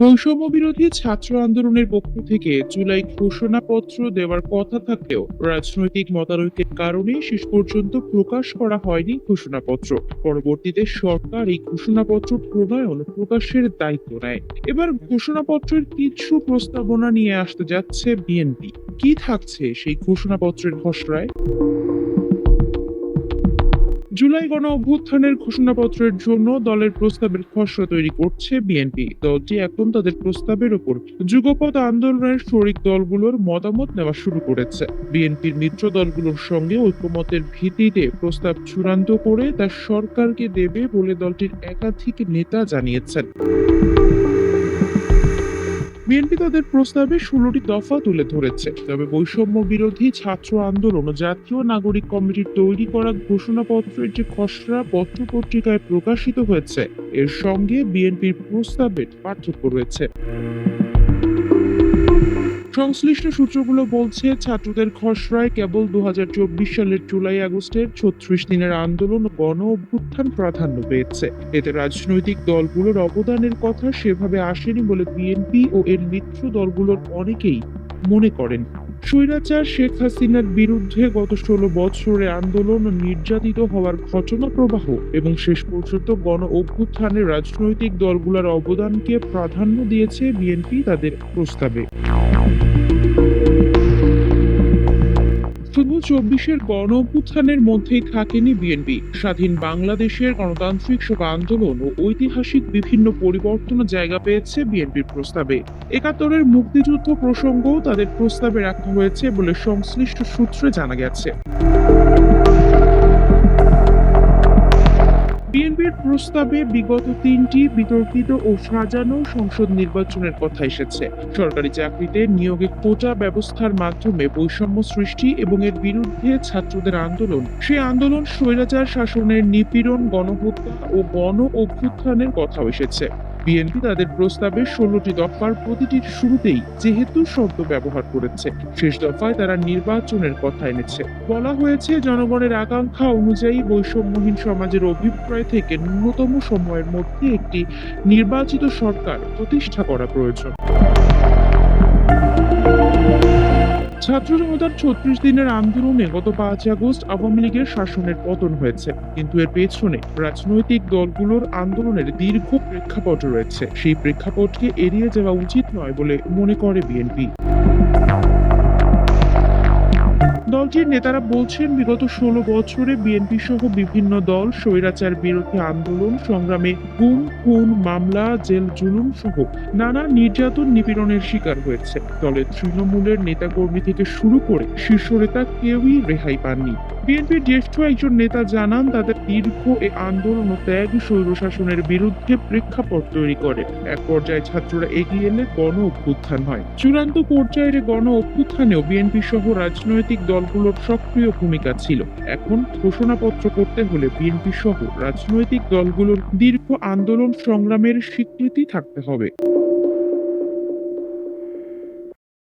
বৈষম্য বিরোধী ছাত্র আন্দোলনের পক্ষ থেকে জুলাই ঘোষণাপত্র দেওয়ার কথা থাকলেও রাজনৈতিক মতানৈক্যের কারণে শেষ পর্যন্ত প্রকাশ করা হয়নি ঘোষণাপত্র। পরবর্তীতে সরকার এই ঘোষণাপত্র প্রণয়ন প্রকাশের দায়িত্ব নেয়। এবার ঘোষণাপত্রের কিছু প্রস্তাবনা নিয়ে আসতে যাচ্ছে বিএনপি। কি থাকছে সেই ঘোষণাপত্রের খসড়ায়? জুলাই গণ অভ্যুত্থানের ঘোষণাপত্রের জন্য দলের প্রস্তাবের খসড়া তৈরি করছে বিএনপি। দলটি এখন তাদের প্রস্তাবের উপর যুগপৎ আন্দোলনের শরিক দলগুলোর মতামত নেওয়া শুরু করেছে। বিএনপির মিত্র দলগুলোর সঙ্গে ঐক্যমতের ভিত্তিতে প্রস্তাব চূড়ান্ত করে তা সরকারকে দেবে বলে দলটির একাধিক নেতা জানিয়েছেন। বিএনপি তাদের প্রস্তাবে ষোলোটি দফা তুলে ধরেছে। তবে বৈষম্য বিরোধী ছাত্র আন্দোলন ও জাতীয় নাগরিক কমিটির তৈরি করা ঘোষণাপত্রের যে খসড়া পত্র পত্রিকায় প্রকাশিত হয়েছে, এর সঙ্গে বিএনপির প্রস্তাবের পার্থক্য রয়েছে। সংশ্লিষ্ট সূত্রগুলো বলছে, ছাত্রদের খসড়ায় কেবল দু হাজার চব্বিশ সালের জুলাই আগস্টের ছত্রিশ দিনের আন্দোলন গণ অভ্যুত্থান প্রাধান্য পেয়েছে। এতে রাজনৈতিক দলগুলোর অবদানের কথা সেভাবে আসেনি বলে বিএনপি ও এর মিত্র দলগুলোর অনেকেই মনে করেন। স্বৈরাচার শেখ হাসিনার বিরুদ্ধে গত ষোলো বছরে আন্দোলন নির্যাতিত হওয়ার ঘটনা প্রবাহ এবং শেষ পর্যন্ত গণ অভ্যুত্থানে রাজনৈতিক দলগুলোর অবদানকে প্রাধান্য দিয়েছে বিএনপি তাদের প্রস্তাবে। চব্বিশের গণ অভ্যুত্থানের মধ্যেই থাকেনি বিএনপি। স্বাধীন বাংলাদেশের গণতান্ত্রিক শোক আন্দোলন ও ঐতিহাসিক বিভিন্ন পরিবর্তন জায়গা পেয়েছে বিএনপির প্রস্তাবে। একাত্তরের মুক্তিযুদ্ধ প্রসঙ্গও তাদের প্রস্তাবে রাখা হয়েছে বলে সংশ্লিষ্ট সূত্রে জানা গেছে। বিএনপির প্রস্তাবে বিগত তিনটি বিতর্কিত ও সাজানো সংসদ নির্বাচনের কথা এসেছে। সরকারি চাকরিতে নিয়োগে কোটা ব্যবস্থার মাধ্যমে বৈষম্য সৃষ্টি এবং এর বিরুদ্ধে ছাত্রদের আন্দোলন। সেই আন্দোলন স্বৈরাচার শাসনের নিপীড়ন, গণহত্যা ও গণ অভ্যুত্থানের কথাও এসেছে। বিএনপি তাদের প্রস্তাবে ষোলোটি দফার প্রতিটির শুরুতেই যেহেতু শব্দ ব্যবহার করেছে। শেষ দফায় তারা নির্বাচনের কথা এনেছে। বলা হয়েছে, জনগণের আকাঙ্ক্ষা অনুযায়ী বৈষম্যহীন সমাজের অভিপ্রায় থেকে ন্যূনতম সময়ের মধ্যে একটি নির্বাচিত সরকার প্রতিষ্ঠা করা প্রয়োজন। ছাত্র জনতার ছত্রিশ দিনের আন্দোলনে গত পাঁচ আগস্ট আওয়ামী লীগের শাসনের পতন হয়েছে। কিন্তু এর পেছনে রাজনৈতিক দলগুলোর আন্দোলনের দীর্ঘ প্রেক্ষাপট রয়েছে। সেই প্রেক্ষাপটকে এড়িয়ে যাওয়া উচিত নয় বলে মনে করে বিএনপি। দলটির নেতারা বলছেন, বিগত ষোলো বছরে বিএনপি সহ বিভিন্ন দল স্বৈরাচার বিরোধী আন্দোলন, সংগ্রামে গুম, খুন, মামলা, জেল, জুলুম সহ নানা নির্যাতন নিপীড়নের শিকার হয়েছে। দলের তৃণমূলের নেতাকর্মী থেকে শুরু করে শীর্ষ নেতা কেউই রেহাই পাননি। বিএনপির জ্যেষ্ঠ একজন নেতা জানান, তাদের দীর্ঘ এ আন্দোলন ও ত্যাগ স্বৈরশাসনের বিরুদ্ধে প্রেক্ষাপট তৈরি করে। এক পর্যায়ে ছাত্ররা এগিয়ে এলে গণ অভ্যুত্থান হয়। চূড়ান্ত পর্যায়ের গণ অভ্যুত্থানেও বিএনপি সহ রাজনৈতিক দলগুলোর সক্রিয় ভূমিকা ছিল। এখন ঘোষণাপত্র করতে হলে বিএনপি সহ রাজনৈতিক দলগুলোর দীর্ঘ আন্দোলন সংগ্রামের স্বীকৃতি থাকতে হবে।